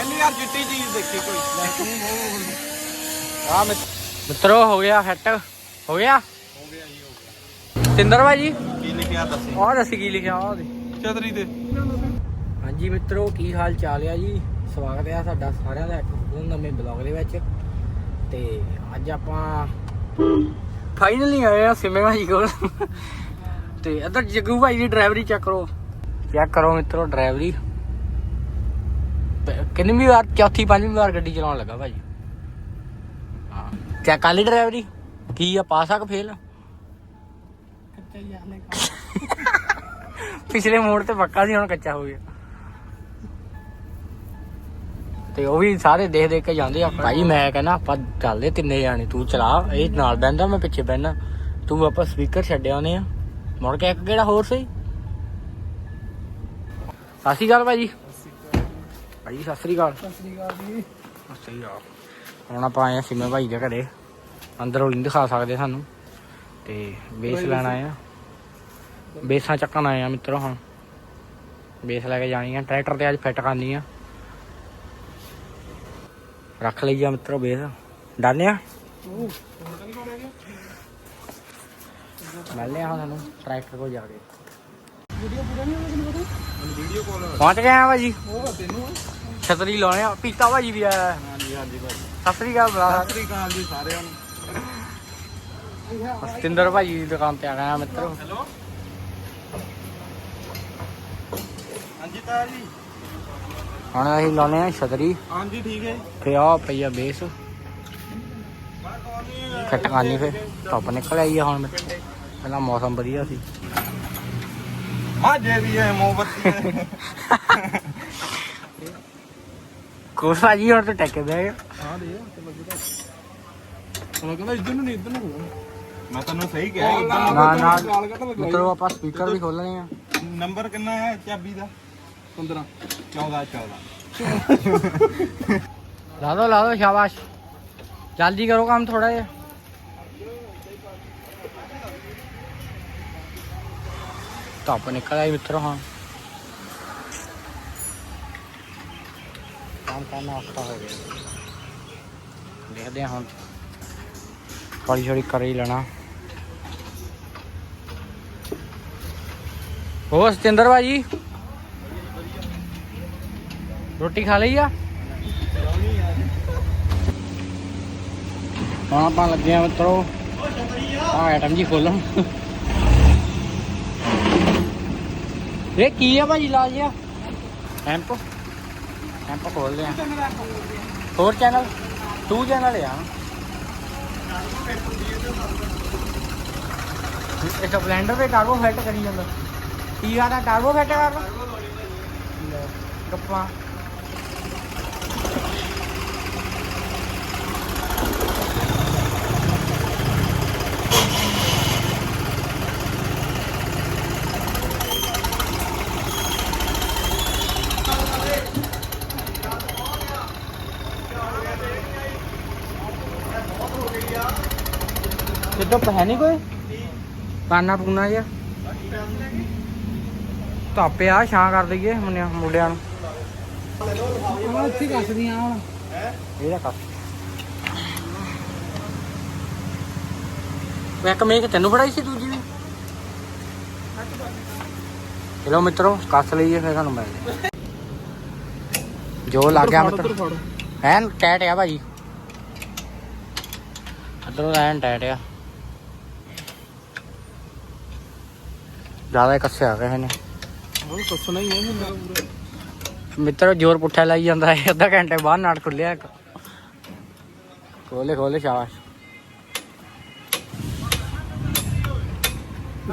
ਪਹਿਲੀ ਵਾਰ ਚਿੱਟੀ ਚੀਜ਼ ਦੇਖੀ ਕੋਈ। ਆ ਮਿੱਤਰੋ ਹੋ ਗਿਆ ਫਿੱਟ ਹੋ ਗਿਆ? ਹੋ ਗਿਆ ਜੀ ਹੋ ਗਿਆ ਸਿੰਦਰ ਭਾਜੀ? ਕੀ ਲਿਖਿਆ ਦੱਸੀ। ਆਹ ਦੱਸ ਕੀ ਲਿਖਿਆ ਆਹ ਦੇ। ਚਤਰੀ ਤੇ। ਹਾਂਜੀ ਮਿੱਤਰੋ ਕੀ ਹਾਲ ਚਾਲ ਆ ਜੀ? ਸਵਾਗਤ ਹੈ ਤੁਹਾਡਾ ਸਾਰਿਆਂ ਦਾ ਇੱਕ ਨਵੇਂ ਬਲੌਗ ਦੇ ਵਿੱਚ। ਤੇ ਅੱਜ ਆਪਾਂ ਫਾਈਨਲੀ ਆਏ ਆ ਸਿਮੇ ਭਾਜੀ ਕੋਲ। ਤੇ ਇੱਧਰ ਜੱਗੂ ਭਾਈ ਦੀ ਡਰਾਈਵਰੀ ਚੈੱਕ ਕਰੋ। ਚੈੱਕ ਕਰੋ ਮਿੱਤਰੋ ਡਰਾਈਵਰੀ। ਕਿੰਨੀ ਵਾਰ ਚੌਥੀ ਪੰਜਵੀਂ ਵਾਰ ਗੱਡੀ ਚਲਾਉਣ ਲੱਗਾ ਭਾਜੀ ਹਾਂ। ਲਈ ਡਰਾਈਵਰੀ ਕੀ ਆ ਪਾਸ ਆ ਕਿ ਫੇਲ ਪਿਛਲੇ ਮੋੜ ਤੇ ਪੱਕਾ ਸੀ ਹੁਣ ਕੱਚਾ ਹੋ ਗਿਆ। ਤੇ ਉਹ ਵੀ ਸਾਰੇ ਦੇਖ ਦੇਖ ਕੇ ਜਾਂਦੇ ਆ ਭਾਈ ਮੈਂ ਕਹਿੰਦਾ ਆਪਾਂ ਚੱਲਦੇ ਤਿੰਨੇ ਜਾਣੇ ਤੂੰ ਚਲਾ ਇਹ ਨਾਲ ਬਹਿੰਦਾ ਮੈਂ ਪਿੱਛੇ ਬਹਿਣਾ ਤੂੰ ਆਪਾਂ ਸਪੀਕਰ ਛੱਡਿਆ ਉਹਨੇ ਆ। ਮੁੜ ਕੇ ਇੱਕ ਕਿਹੜਾ ਹੋਰ ਸਹੀ? ਸਤਿ ਸ਼੍ਰੀ ਅਕਾਲ ਭਾਜੀ ਭਾਜੀ ਸਤਿ ਸ਼੍ਰੀ ਅਕਾਲ। ਸਤਿ ਸ੍ਰੀ ਅਕਾਲ ਜੀ। ਹੁਣ ਆਪਾਂ ਆਏ ਆ ਸਿਮੇ ਭਾਈ ਦੇ ਘਰੇ। ਅੰਦਰੋਂ ਨਹੀਂ ਦਿਖਾ ਸਕਦੇ ਸਾਨੂੰ। ਤੇ ਬੇਸ ਲੈਣ ਆਏ ਆ। ਬੇਸਾਂ ਚੱਕਣ ਆਏ ਆ ਮਿੱਤਰੋ ਹੁਣ। ਬੇਸ ਲੈ ਕੇ ਜਾਣੀ ਆ। ਟਰੈਕਟਰ ਤੇ ਅੱਜ ਫਿੱਟ ਕਰਨੀ ਆ। ਰੱਖ ਲਈ ਆ ਮਿੱਤਰੋ ਬੇਸ। ਡਾਲਿਆ ਡਾਲਿਆ ਹੁਣ ਸਾਨੂੰ ਟਰੈਕਟਰ ਕੋਲ ਜਾ ਕੇ। ਵੀਡੀਓ ਪੂਰਾ ਨਹੀਂ ਹੋਣਾ ਕਾਲ ਪਹੁੰਚ ਗਏ ਆ ਭਾਜੀ। ਉਹ ਤੈਨੂੰ। ਛਤਰੀ ਲਾਉਣੇ ਆ। ਪੀਤਾ ਭਾਜੀ ਵੀ ਆਇਆ ਹਾਂਜੀ ਹਾਂਜੀ ਭਾਈ ਸਤਿ ਸ੍ਰੀ ਅਕਾਲ ਬੁਲਾ ਸਤਿ ਸ੍ਰੀ ਅਕਾਲ ਜੀ ਸਾਰਿਆਂ ਨੂੰ। ਸਤਿੰਦਰ ਭਾਜੀ ਦੀ ਦੁਕਾਨ ਤੇ ਆ ਗਏ ਆ ਮਿੱਤਰੋ। ਹੈਲੋ। ਹਾਂਜੀ ਤਾਇਆ ਜੀ। ਹੁਣ ਅਸੀਂ ਲਾਉਣੇ ਆ ਛਤਰੀ। ਹਾਂਜੀ ਠੀਕ ਹੈ। ਤੇ ਆ ਪਈਆ ਬੇਸ। ਫਿੱਟ ਕਰਨੀ ਫੇ ਧੁੱਪ ਨਿਕਲ ਆਈ ਆ ਹੁਣ ਮਿੱਤਰੋ। ਪਹਿਲਾਂ ਮੌਸਮ ਵਧੀਆ ਸੀ। ਮਾਝੇ ਵੀ ਹੈ ਮੋਮਬੱਤੀ ਕੋਸ ਭਾਜੀ ਹੁਣ ਤੇ ਟੱਕੇ ਬਹਿ ਗਏ। ਹਾਂ ਦੇ ਤੇ ਲੱਗਦਾ ਉਹ ਕਹਿੰਦਾ ਇੱਧਰ ਨੂੰ ਨਹੀਂ ਇੱਧਰ ਨੂੰ ਮੈਂ ਤੈਨੂੰ ਸਹੀ ਕਿਹਾ ਇੱਧਰ ਨੂੰ ਨਾ ਮਿੱਤਰੋ ਆਪਾਂ ਸਪੀਕਰ ਵੀ ਖੋਲਣੇ ਆ। ਨੰਬਰ ਕਿੰਨਾ ਹੈ ਚਾਬੀ ਦਾ? 15 14 14 ਲਾ ਦੋ ਲਾ ਦੋ ਸ਼ਾਬਾਸ਼। ਜਲਦੀ ਕਰੋ ਕੰਮ ਥੋੜਾ ਜਿਹਾ। ਧੁੱਪ ਨਿਕਲ ਆਈ ਮਿੱਤਰੋ ਹਾਂ। ਕੰਮ ਕਰਨਾ ਔਖਾ ਹੋ ਗਿਆ। ਦੇਖਦੇ ਹਾਂ ਹੁਣ। ਹੌਲੀ ਹੌਲੀ ਕਰ ਹੀ ਲੈਣਾ। ਹੋ ਸਤਿੰਦਰ ਭਾਜੀ? ਰੋਟੀ ਖਾ ਲਈ ਆ? ਹੁਣ ਆਪਾਂ ਲੱਗੇ ਆ ਮਿੱਤਰੋ ਆ ਆਈਟਮ ਜੀ ਖੋਲਣ। ਇਹ ਕੀ ਆ ਭਾਜੀ ਲਾ ਜਿਆ ਐਂਪ ਐਂਪ ਖੋਲਦੇ ਲਿਆ। ਹੋਰ ਚੈਨਲ ਟੂ ਚੈਨਲ ਆ। ਇਹ ਬਲੈਂਡਰ ਤੇ ਟਰਬੋ ਫਿੱਟ ਕਰੀ ਜਾਂਦਾ। ਕੀ ਆ ਦਾ ਟਰਬੋ ਕਰ ਲੈ, ਗੱਪਾਂ। ਹੈ ਨਹੀਂ ਕੋਈ? ਪਾਨਾ ਪੂਨਾ ਜਿਹਾ। ਧਾਪਿਆ ਛਾਂ ਕਰ ਦਈਏ ਮੁੰਡਿਆਂ ਮੁੰਡਿਆਂ ਨੂੰ। ਹਾਂ ਇੱਥੇ ਕੱਸਦੀਆਂ ਹੁਣ। ਇਹਦਾ ਕੱਪ ਮੈਂ ਕਮੇ ਕਿ ਤੈਨੂੰ ਫੜਾਈ ਸੀ ਦੂਜੀ ਵੀ? ਚਲੋ ਮਿੱਤਰੋ ਕੱਸ ਲਈਏ ਫਿਰ ਤੁਹਾਨੂੰ ਮਿਲਦੇ ਜੋ ਲੱਗ ਗਿਆ ਮਿੱਤਰ। ਐਨ ਟੈਟ ਆ ਭਾਜੀ। ਅਦਰੋਂ ਐਨ ਟੈਟ ਆ। ਜ਼ਿਆਦਾ ਕੱਸਿਆ ਕਿਸੇ ਨੇ ਉਹ ਕੱਸਣਾ ਹੀ ਹੈ ਮੁੰਡਾ। ਪੂਰਾ ਮਿੱਤਰ ਜ਼ੋਰ ਪੁੱਠਾ ਲਾਈ ਜਾਂਦਾ ਹੈ ਅੱਧਾ ਘੰਟੇ ਬਾਅਦ ਨਾਟ ਖੁੱਲਿਆ ਇੱਕ। ਖੋਲੇ ਖੋਲੇ ਸ਼ਾਬਾਸ਼।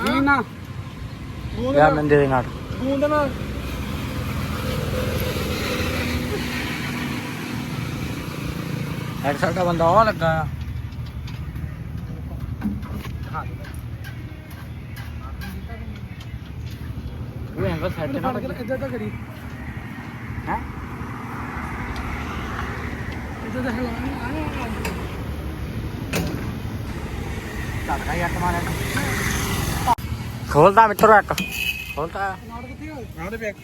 ਜੀ ਨਾ। ਯਾਰ ਮੈਂ ਦੇ ਨਾਟ ਗੂੰਦ ਨਾ। ਬੰਦਾ ਉਹ ਲੱਗਾ ਆ। ਉਹ ਐਂਗਲ ਸੈੱਟ ਨਾ ਇੱਧਰ ਤਾਂ ਕਰੀ। ਹੈ? ਇੱਧਰ ਤਾਂ ਹਲਾਉਣੀ ਆ ਝਟਕਾ ਹੀ ਅੱਟ ਮਾਰਿਆ ਖੋਲਦਾ ਮਿੱਤਰੋ ਇੱਕ। ਖੋਲਦਾ। ਨਾੜ ਕਿੱਥੇ ਹੋਏ ਨਾੜ ਦੇ ਬੈਗ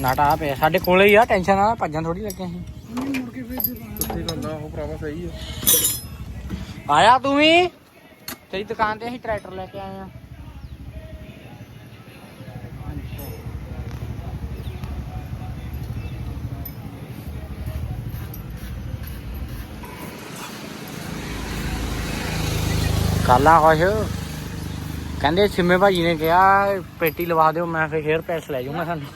ਨਾਟਾ ਆ ਪਿਆ। ਸਾਡੇ ਕੋਲੇ ਹੀ ਆ ਟੈਨਸ਼ਨ ਨਾ ਭੱਜਾਂ ਥੋੜੀ ਲੱਗਿਆ ਸੀ ਕਿੱਥੇ ਗੱਲ ਆ ਉਹ ਭਰਾਵਾ ਸਹੀ ਆ। ਆਇਆ ਤੂੰ ਵੀ? ਤੇਰੀ ਦੁਕਾਨ ਤੇ ਅਸੀਂ ਟਰੈਕਟਰ ਲੈ ਕੇ ਆਏ ਆ। ਕਾਲਾ ਕੁਛ। ਕਹਿੰਦੇ ਸਿੰਮੇ ਭਾਜੀ ਨੇ ਕਿਹਾ ਪੇਟੀ ਲਵਾ ਦਿਓ ਮੈਂ ਫਿਰ ਹੇਅਰ ਪੈਸ ਲੈ ਜਾਊਂਗਾ ਸਾਨੂੰ।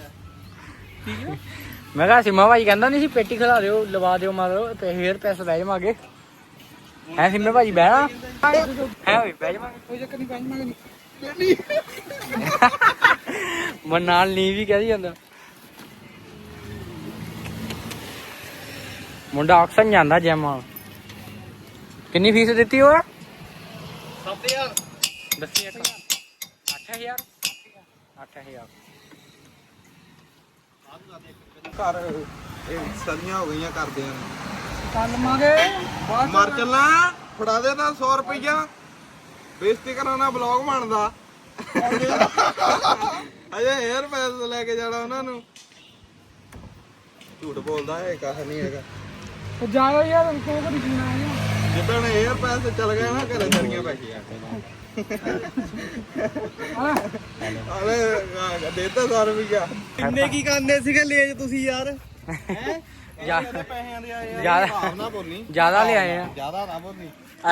ਮੈਂ ਕਿਹਾ ਸਿੰਮਾ ਭਾਜੀ ਕਹਿੰਦਾ ਨਹੀਂ ਸੀ ਪੇਟੀ ਖਿਲਾ ਦਿਓ ਲਵਾ ਦਿਓ ਮਤਲਬ ਤੇ ਹੇਅਰ ਪੈਸ ਲੈ ਜਾਵਾਂਗੇ। ਹੈ ਸਿੰਮੇ ਭਾਜੀ ਬਹਿਣਾ ਹੈ ਵੀ ਬਹਿ ਜਾਵਾਂਗੇ ਕੋਈ ਚੱਕਰ ਨਹੀਂ ਬਹਿ ਜਾਵਾਂਗੇ ਮਨ ਨਾਲ ਨੀ ਵੀ ਕਹਦੀ ਜਾਂਦਾ। ਮੁੰਡਾ ਆਕਸਨ ਜਾਂਦਾ ਜਿਮ ਕਿੰਨੀ ਫੀਸ ਦਿੱਤੀ ਉਹ? 7000 ਦੱਸੀ ਇੱਕ। 8000 8000 ਘਰ ਇਹ ਸਦੀਆਂ ਹੋ ਗਈਆਂ ਕਰਦਿਆਂ ਨੂੰ। ਕੱਲ ਮਾਗੇ ਮਰ ਚੱਲਾਂ ਫੜਾ ਦੇ ਤਾਂ 100 ਰੁਪਈਆ। ਬੇਇੱਜ਼ਤੀ ਕਰਾਉਣਾ ਬਲੌਗ ਬਣਦਾ। ਅਜੇ ਹੇਅਰ ਪੈਸ ਲੈ ਕੇ ਜਾਣਾ ਉਹਨਾਂ ਨੂੰ। ਝੂਠ ਬੋਲਦਾ ਇਹ ਕਾਹ ਨਹੀਂ ਹੈਗਾ। ਜਾਓ ਯਾਰ ਕੋ ਕਰੀ ਜੀਣਾ ਹੈ ਜਿੱਦਣ ਹੇਅਰ ਪੈਸ ਚੱਲ ਗਿਆ ਨਾ ਘਰੇ ਸਰੀਆਂ ਪੈ ਗਈਆਂ ਅਰੇ ਦੇਤਾ 100 ਰੁਪਈਆ। ਕਿੰਨੇ ਕੀ ਕਰਨੇ ਸੀਗੇ ਲੇਜ ਤੁਸੀਂ ਯਾਰ? ਹੈ? ਜਾ- ਪੈਸਿਆਂ ਦੇ ਆਏ ਜ਼ਿਆਦਾ- ਜ਼ਿਆਦਾ ਆ। ਜ਼ਿਆਦਾ ਨਾ ਬੋਲੀ।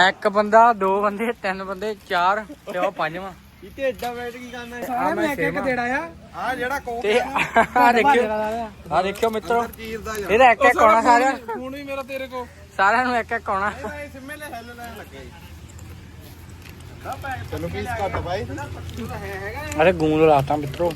ਇੱਕ ਬੰਦਾ ਦੋ ਬੰਦੇ ਤਿੰਨ ਬੰਦੇ ਚਾਰ ਤੇ ਉਹ ਪੰਜਵਾਂ। ਇੱਥੇ ਐਡਾ ਵੇਟ ਕੀ ਕਰਨਾ ਆ ਮੈਂ ਇੱਕ ਦੇੜਾ ਆ। ਆ ਜਿਹੜਾ ਕੋਕ ਆ ਦੇਖਿਓ ਆ ਦੇਖਿਓ ਮਿੱਤਰੋ। ਇਹਦਾ ਇੱਕ ਇੱਕ ਆਉਣਾ ਸਾਰਿਆਂ ਫੋਨ ਵੀ ਮੇਰਾ ਤੇਰੇ ਕੋ ਸਾਰਿਆਂ ਨੂੰ ਇੱਕ ਇੱਕ ਆਉਣਾ। ਇਹਦਾ ਇਹ ਸਿੰਮੇ ਲੈ ਹੈਲ ਲੈਣ ਲੱਗੇ ਚਲੋ ਪੀਸ ਕੱਟ ਬਾਈ। ਅਰੇ ਗੂੰਦ ਲਾਤਾ ਮਿੱਤਰੋ।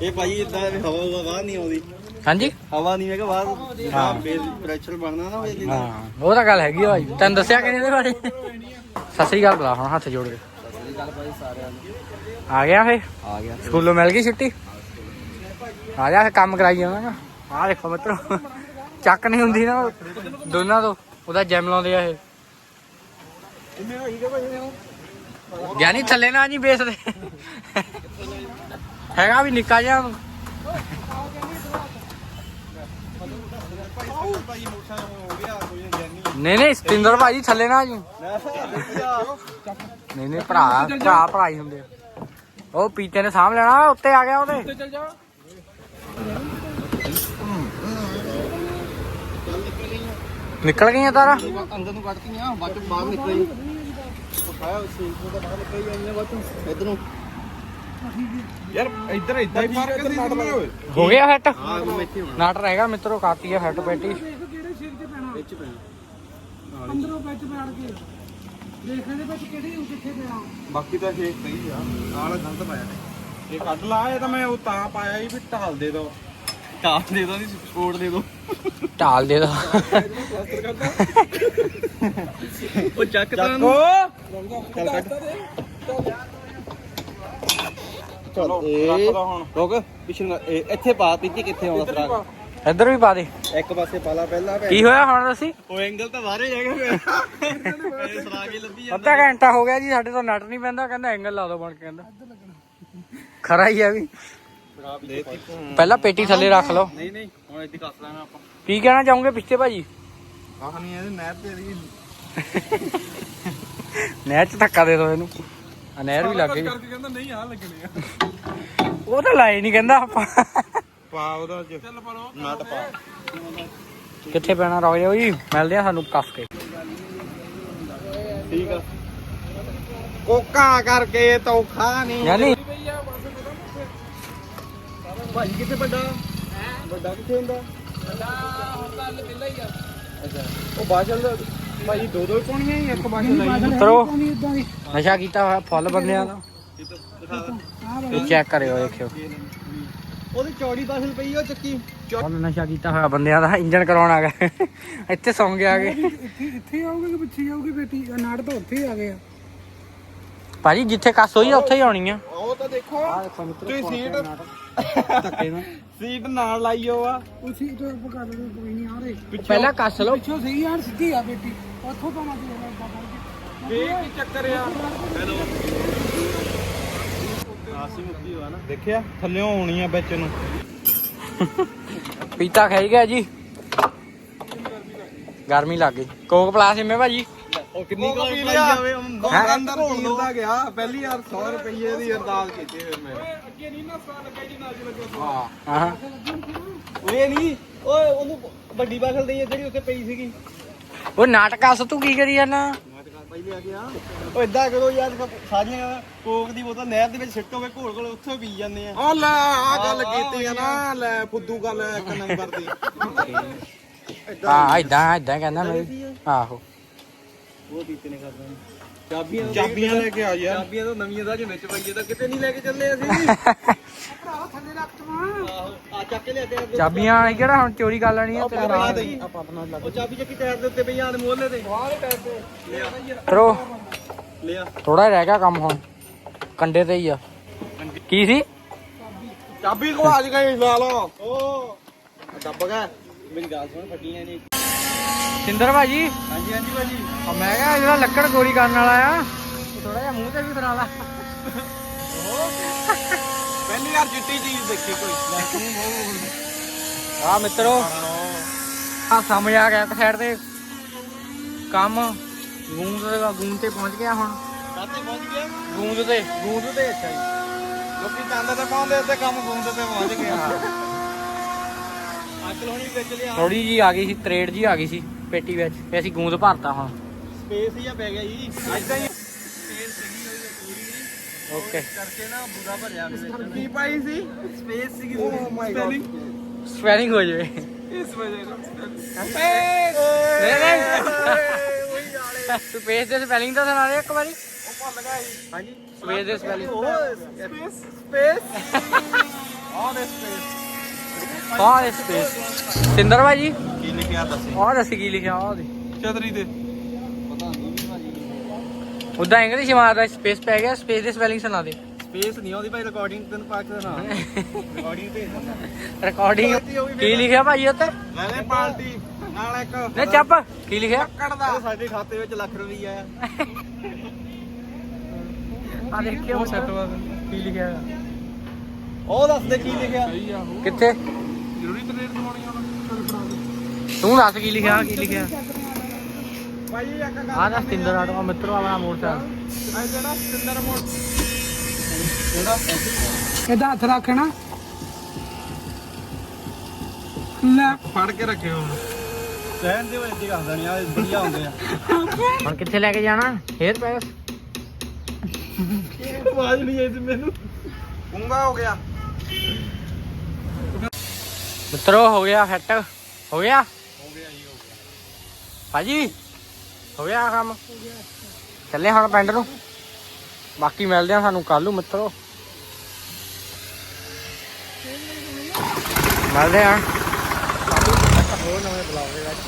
ਇਹ ਭਾਈ ਇਦਾਂ ਹਵਾ ਹਵਾ ਬਾਹਰ ਨਹੀਂ ਆਉਂਦੀ। ਹਾਂਜੀ? ਹਵਾ ਨਹੀਂ ਹੈਗਾ ਬਾਹਰ। ਹਾਂ। ਪ੍ਰੈਸ਼ਰ ਬਣਨਾ ਨਾ ਉਹਦੇ ਹਾਂ ਉਹ ਤਾਂ ਗੱਲ ਹੈਗੀ ਆ ਭਾਈ ਤੈਨੂੰ ਦੱਸਿਆ ਕਿ ਇਹਦੇ ਬਾਰੇ? ਸਤਿ ਸ੍ਰੀ ਅਕਾਲ ਬੁਲਾ ਹੁਣ ਹੱਥ ਜੋੜ ਕੇ। ਆ ਗਿਆ ਫੇ ਆ ਗਿਆ। ਸਕੂਲੋਂ ਮਿਲ ਗਈ ਛੁੱਟੀ? ਆ ਜਾ ਕੰਮ ਕਰਾਈ ਜਾਵਾਂਗਾ। ਆ ਦੇਖੋ ਮਿੱਤਰੋ। ਚੱਕ ਨਹੀਂ ਹੁੰਦੀ ਨਾ ਦੋਨਾਂ ਤੋਂ। ਉਹਦਾ ਜਿਮ ਲਾਉਂਦੇ ਆ ਇਹ। ਗਿਆਨੀ ਥੱਲੇ ਨਾ ਜੀ ਬੇਸ ਹੈਗਾ ਵੀ ਨਿੱਕਾ ਜਿਹਾ ਨਹੀਂ ਨਹੀਂ, ਸਤਿੰਦਰ ਭਾਜੀ ਥੱਲੇ ਨਾ ਜੀ। ਨਹੀਂ ਨਹੀਂ, ਭਰਾ ਭਰਾ ਭਰਾ ਹੀ ਹੁੰਦੇ ਉਹ ਪੀਤੇ ਨੇ ਸਾਂਭ ਲੈਣਾ, ਉੱਤੇ ਆ ਗਿਆ ਉਹਦੇ। ਚੱਲ ਜਾ ਨਿਕਲ ਗਈਆਂ ਤਾਰਾ? ਅੰਦਰ ਨੂੰ ਕੱਢਤੀਆਂ ਬਾਅਦ ਚ ਬਾਹਰ ਨਿਕਲੀ ਖਾਇਆ ਸੀਟ ਤੋਂ ਤਾਂ ਬਾਹਰ ਨਿਕਲ ਗਈਆਂ ਬਾਅਦ ਚ ਇੱਧਰ ਨੂੰ। ਯਾਰ ਇੱਧਰ ਇੱਧਰ ਹੀ ਮਾਰ ਕੇ ਸਿੰਮੇ ਓਏ। ਹੋ ਗਿਆ ਹਾਂ ਇੱਥੇ ਹੋਣਾ। ਨਾਟ ਰਹੇਗਾ ਮਿੱਤਰੋ ਕਾਤੀ ਵਿੱਚ ਪੈਣਾ। ਅੰਦਰੋਂ ਵਿੱਚ ਬੈਠ ਕੇ। ਦੇਖਣ ਦੇ ਵਿੱਚ ਕਿਹੜੀ ਕਿੱਥੇ ਦੇਣਾ ਬਾਕੀ ਤਾਂ ਸ਼ੇਕ ਸਹੀ ਆ ਨਾਲ ਗਲਤ ਪਾਇਆ ਨੇ। ਇਹ ਕੱਢ ਲਾ ਇਹ ਤਾਂ ਮੈਂ ਉਹ ਤਾਂ ਪਾਇਆ ਸੀ ਵੀ ਢਾਲ ਦੇ ਦੋ। ਢਾਲ ਦੇ ਦੋ ਨਹੀਂ ਸਪੋਰਟ ਦੇ ਦੋ। ਢਾਲ ਦੇ ਦੋ। ਉਹ ਚੱਕ ਤਾਂ ਚੱਲ ਕੱਢ। ਚਲੋ ਰੱਖ ਦੋ ਹੁਣ। ਰੁਕ ਪਿਛੇ ਇੱਥੇ ਪਾ ਪੀਤੀ ਕਿੱਥੇ ਆਉਂਦਾ ਫਰਾਕ ਇੱਧਰ ਵੀ ਪਾ ਦੇ। ਇੱਕ ਪਾਸੇ ਪਾਲਾ ਪਹਿਲਾਂ ਕੀ ਹੋਇਆ ਹੁਣ ਦੱਸੀ? ਉਹ ਐਂਗਲ ਤਾਂ ਬਾਹਰ ਹੀ ਹੈਗਾ ਮੇਰੇ ਫਰਾਕ ਹੀ ਲੱਭੀ ਅੱਧਾ ਘੰਟਾ ਹੋ ਗਿਆ ਜੀ ਸਾਡੇ ਤੋਂ ਨਟ ਨਹੀਂ ਪੈਂਦਾ ਕਹਿੰਦਾ ਐਂਗਲ ਲਾ ਦੋ ਬਣ ਕੇ ਕਹਿੰਦਾ। ਖਰਾ ਹੀ ਆ ਵੀ। ਦੇਤੀ ਪਹਿਲਾਂ ਪੇਟੀ ਥੱਲੇ ਰੱਖ ਲਓ। ਨਹੀਂ ਨਹੀਂ ਹੁਣ ਇੱਥੇ ਕੱਸ ਲੈਣਾ ਆਪਾਂ। ਕੀ ਕਹਿਣਾ ਚਾਹੋਗੇ ਪਿੱਛੇ ਭਾਜੀ? ਆਹ ਨਹੀਂ ਇਹਦੇ ਨਹਿਰ ਤੇ ਦੀ ਨਹਿਰ 'ਚ ਧੱਕਾ ਦੇ ਦੋ ਇਹਨੂੰ। ਆ ਨਹਿਰ ਵੀ ਲੱਗ ਗਈ। ਕਰਕੇ ਕਹਿੰਦਾ ਨਹੀਂ ਆ ਲੱਗਣੇ ਆ। ਉਹ ਤਾਂ ਲਾਏ ਨਹੀਂ ਕਹਿੰਦਾ ਆਪਾਂ। ਪਾ ਉਹਦਾ ਚ। ਚੱਲ ਪਾ ਲੋ ਨਟ ਪਾ। ਕਿੱਥੇ ਪੈਣਾ? ਰੋ ਜਾਓ ਜੀ। ਮਿਲਦੇ ਆ ਸਾਨੂੰ ਕੱਸ ਕੇ। ਠੀਕ ਆ। ਕੋਕਾ ਕਰਕੇ ਤੌਖਾ ਨਹੀਂ ਯਾਨੀ ਭਾਈ ਕਿੱਥੇ ਵੱਡਾ? ਵੱਡਾ ਕਿੱਥੇ ਹੁੰਦਾ? ਅੱਛਾ। ਉਹ ਬਾਸ਼ਲ ਭਾਈ ਦੋ ਦੋ ਪਾਉਣੀਆਂ ਹੀ ਇੱਕ ਬਾਸ਼ਲ ਲਾਈ ਮਿੱਤਰੋ ਇਦਾਂ ਦੀ। ਨਸ਼ਾ ਕੀਤਾ ਹੋਇਆ ਫੁੱਲ ਬੰਦਿਆਂ ਦਾ ਇਹ ਚੈੱਕ ਕਰਿਓ ਦੇਖਿਓ। ਉਹਦੀ ਚੌੜੀ ਬਾਸ਼ਲ ਪਈ ਉਹ ਚੱਕੀ। ਫੁੱਲ ਨਸ਼ਾ ਕੀਤਾ ਹੋਇਆ ਬੰਦਿਆਂ ਦਾ ਇੰਜਨ ਕਰਾਉਣ ਆ ਗਏ ਇੱਥੇ ਸੌਂ ਗਿਆ ਆ ਕੇ। ਇੱਥੇ ਇੱਥੇ ਆਉਗੇ ਕਿ ਪਿੱਛੇ ਆਉਗੀ ਬੇਟੀ? ਨਾੜ ਤਾਂ ਉੱਥੇ ਆ ਗਿਆ ਭਾਜੀ ਜਿੱਥੇ ਕੱਸ ਹੋਈ ਆ ਉੱਥੇ ਹੀ ਆਉਣੀ ਆ। ਉਹ ਤਾਂ ਦੇਖੋ ਦੇਖੋ ਤੁਸੀਂ ਸੀਟ ਧੱਕੇ ਨਾਲ। ਸੀਟ ਨਾਲ ਲਾਈਓ ਆ। ਉਸੇ ਤੋਂ ਆਪਾਂ ਕਰ ਲਓ ਕੋਈ ਨਹੀਂ ਆ ਰਹੇ। ਪਹਿਲਾਂ ਕੱਸ ਲਓ। ਪਿੱਛੋਂ ਸਹੀ ਯਾਰ ਸਿੱਧੀ ਆ ਬੇਟੀ। ਉੱਥੋਂ ਤਾਂ ਮੈਂ ਦੇ ਕੀ ਚੱਕਰ ਆ? ਹੈਲੋ। ਆਸੀ ਮੁੱਕੀ ਹੋਆ ਨਾ। ਦੇਖਿਆ ਥੱਲਿਓਂ ਆਉਣੀ ਆ ਵਿੱਚ ਨੂੰ। ਪੀਤਾ ਖਾਈ ਗਿਆ ਜੀ। ਗਰਮੀ ਲੱਗ ਗਈ। ਕੋਕ ਪਲਾਸ ਇਮੇ ਭਾਜੀ। ਉਹ ਕਿੰਨੀ ਕੁ ਪੀ ਲਿਆ। ਅੰਦਰ ਪੀਂਦਾ ਗਿਆ? ਪਹਿਲੀ ਵਾਰ 100 ਰੁਪਏ ਦੀ ਅਰਦਾਸ ਕੀਤੀ ਫਿਰ ਮੈਂ। ਹਾਂ। ਹਾਂ ਇਹ ਨਹੀਂ ਓਏ ਉਹਨੂੰ ਵੱਡੀ ਬਾਖਲ ਦੇਈ ਜਿਹੜੀ ਉੱਥੇ ਪਈ ਸੀਗੀ। ਉਹ ਨਾਟਕ ਅਸ ਤੂੰ ਕੀ ਕਰੀ ਜਾਣਾ ਪਹਿਲੇ ਆ। ਗਿਆ ਓ ਇਦਾਂ ਕਰੋ ਯਾਰ ਸਾਰੀਆਂ ਕੋਕ ਦੀ ਬੋਤਲ ਨਹਿਰ ਦੇ ਵਿੱਚ ਸਿੱਟੋਗੇ ਘੋਲ ਘੋਲ ਉੱਥੇ ਪੀ ਜਾਂਦੇ ਆ। ਓ ਲੈ ਆ ਗੱਲ ਕੀਤੀ ਆ ਨਾ ਲੈ ਫੁੱਦੂ ਗੱਲ ਇੱਕ ਨੰਬਰ ਦੀ। ਹਾਂ ਇਦਾਂ ਇਦਾਂ ਕਹਿੰਦਾ ਮੈਂ। ਆਹੋ। ਉਹ ਪੀਤੇ ਨੇ ਕਰਦਾ ਚਾਬੀਆਂ ਚਾਬੀਆਂ ਲੈ ਕੇ ਆ ਯਾਰ। ਚਾਬੀਆਂ ਤਾਂ ਨਵੀਆਂ ਦਾ ਜੋ ਵਿੱਚ ਪਈਏ ਤਾਂ ਕਿਤੇ ਨਹੀਂ ਲੈ ਕੇ ਚੱਲੇ ਅਸੀਂ। ਭਰਾਵਾ ਥੱਲੇ ਰੱਖ ਤੂੰ ਆਹੋ ਆ ਚੱਕ ਕੇ ਲਿਆ ਤੇ ਚਾਬੀਆਂ ਅਸੀਂ ਕਿਹੜਾ ਹੁਣ ਚੋਰੀ ਕਰ ਲੈਣੀਆਂ ਉਹ ਤੇਰੇ ਆਪਾਂ ਆਪਣਾ ਲੱਗ ਉਹ ਚਾਬੀ ਚੱਕੀ ਟਾਇਰ ਦੇ ਉੱਤੇ ਪਈਆਂ ਆਦੇ ਮੋਹਲੇ ਤੇ। ਵਾਲੇ ਟਾਇਰ ਤੇ ਲਿਆ ਲਿਆ ਥੋੜਾ ਰਹਿ ਗਿਆ ਕੰਮ ਹੁਣ। ਕੰਡੇ ਤੇ ਹੀ ਆ। ਕੀ ਸੀ? ਚਾਬੀ ਗਵਾਚ ਗਈ ਲਾ ਲਓ। ਓ। ਦੱਬ ਗਿਆ। ਮੇਰੀ ਗੱਲ ਸੁਣ ਫੱਟੀਆਂ ਨਹੀਂ। ਸਿੰਦਰ ਭਾਜੀ? ਹਾਂਜੀ ਹਾਂਜੀ ਭਾਜੀ। ਆ ਮੈਂ ਕਿਹਾ ਜਿਹੜਾ ਲੱਕੜ ਗੋਰੀ ਕਰਨ ਵਾਲਾ ਆ ਥੋੜਾ ਜਿਹਾ ਮੂੰਹ ਤੇ ਵੀ ਕਰਾ ਲਾ। ਪਹਿਲੀ ਵਾਰ ਚਿੱਟੀ ਚੀਜ਼ ਦੇਖੀ ਕੋਈ। ਆ ਮਿੱਤਰੋ ਹਾਸਾ ਮਜ਼ਾਕ ਇੱਕ ਸਾਈਡ ਤੇ। ਕੰਮ ਗੂੰਦ ਤੇ ਗੂੰਦ ਤੇ ਪਹੁੰਚ ਗਿਆ ਹੁਣ। ਕਾਤੇ ਪਹੁੰਚ ਗਿਆ? ਗੂੰਦ ਤੇ ਗੂੰਦ ਤੇ ਅੱਛਾ ਜੀ ਲੋਕੀ ਚੰਦ ਤੇ ਪਾਉਂਦੇ ਤੇ ਕੰਮ ਗੂੰਦ ਤੇ ਪਹੁੰਚ ਗਿਆ। ਅਕਲ ਹੋਣੀ ਵਿੱਚ ਲਿਆ। ਥੋੜੀ ਜੀ ਆ ਗਈ ਸੀ ਤਰੇੜ ਜੀ ਆ ਗਈ ਸੀ। ਪੇਟੀ ਵਿੱਚ ਤੇ ਅਸੀਂ ਗੂੰਦ ਭਰਤਾ ਹੁਣ। ਸਪੇਸ ਹੀ ਆ ਪੈ ਗਿਆ ਜੀ। ਐਦਾਂ ਹੀ ਸਪੇਸ ਸੀਗੀ ਉਹਦੀ ਪੂਰੀ ਓਕੇ ਕਰਕੇ ਨਾ ਬੁਰਾ ਭਰਿਆ ਵਿੱਚ ਕੀ ਪਾਈ ਸੀ? ਸਪੇਸ ਸੀਗੀ ਓ ਮਾਈ ਗॉड ਸਵੈਲਿੰਗ ਹੋ ਜਾਵੇ। ਇਸ ਵਜ੍ਹਾ ਨਾਲ। ਨਹੀਂ ਨਹੀਂ ਤੂੰ ਪੇਜ ਦੇ ਸਪੈਲਿੰਗ ਤਾਂ ਸੁਣਾ ਦੇ ਇੱਕ ਵਾਰੀ। ਉਹ ਭੁੱਲ ਗਿਆ ਜੀ। ਹਾਂਜੀ। ਸਪੇਸ ਦੇ spelling space space on space ਆਹ ਸਪੇਸ ਸਿੰਦਰ ਭਾਜੀ? ਕੀ ਲਿਖਿਆ ਦੱਸੇ। ਆਹ ਦੱਸੀ ਕੀ ਲਿਖਿਆ ਆਹ ਦੇ ਚਤਰੀ ਤੇ। ਪਤਾ ਨਹੀਂ ਭਾਜੀ ਉਦਾਂ ਇੰਗਲਿਸ਼ ਮਾਰਦਾ ਸਪੇਸ ਪੈ ਗਿਆ ਸਪੇਸ ਦੇ ਸਪੈਲਿੰਗ ਸੁਣਾ ਦੇ। ਸਪੇਸ ਨਹੀਂ ਆਉਂਦੀ ਭਾਈ ਰਿਕਾਰਡਿੰਗ ਤੈਨੂੰ ਪਾ ਕੇ ਨਾ ਰਿਕਾਰਡਿੰਗ ਦਿੰਦਾ ਰਿਕਾਰਡਿੰਗ ਕੀ ਲਿਖਿਆ ਭਾਜੀ ਉੱਤੇ ਲੈ ਲੈ ਪਾਰਟੀ। ਨਾਲ ਇੱਕ ਨਹੀਂ ਚੱਪ। ਕੀ ਲਿਖਿਆ? ਕੱਢਦਾ ਸਾਡੇ ਖਾਤੇ ਵਿੱਚ ਲੱਖ ਰੁਪਈਆ ਆ। ਆ ਦੇਖਿਓ ਕੀ ਲਿਖਿਆ। ਉਹ ਦੱਸ ਦੇ ਕੀ ਲਿਖਿਆ। ਕਿੱਥੇ? ਦਵਾਉਣੀ ਹੁਣ? ਤੂੰ ਦੱਸ ਕੀ ਲਿਖਿਆ ਕੀ ਲਿਖਿਆ? ਭਾਈ ਇੱਕ ਗੱਲ ਆਹ ਦਾ ਸਿੰਦਰ ਆਟੋ ਮਿੱਤਰੋ ਆਪਣਾ ਮੋਟਰਸਾਈਕਲ। ਆ ਜਿਹੜਾ ਸਿੰਦਰ ਮੋੜ ਜਿਹੜਾ ਇਹਦਾ ਹੱਥ ਰੱਖਣਾ ਲੈ। ਫੜ ਕੇ ਰੱਖਿਓ ਹੁਣ। ਸਹਿਣ ਦੇ ਵਿੱਚ ਗੱਲ ਨਹੀਂ ਆ ਵਧੀਆ ਹੁੰਦੇ ਆ। ਹੁਣ ਕਿੱਥੇ ਲੈ ਕੇ ਜਾਣਾ? ਹੇਅਰ ਪੈਸ ਆਵਾਜ਼ ਨਹੀਂ ਆਈ ਸੀ ਮੈਨੂੰ। ਗੁੰਗਾ ਹੋ ਗਿਆ। ਮਿੱਤਰੋ, ਹੋ ਗਿਆ ਫਿੱਟ ਹੋ ਗਿਆ? ਹੋ ਗਿਆ ਜੀ ਹੋ ਗਿਆ ਭਾਜੀ, ਹੋ ਗਿਆ ਕੰਮ? ਚੱਲੇ ਹੁਣ ਪਿੰਡ ਨੂੰ। ਬਾਕੀ ਮਿਲਦੇ ਆ ਸਾਨੂੰ ਕੱਲ ਨੂੰ, ਮਿੱਤਰੋ। ਮਿਲਦੇ ਆ ਹੋਰ ਨਵੇਂ ਬਲੌਗ ਦੇ ਵਿੱਚ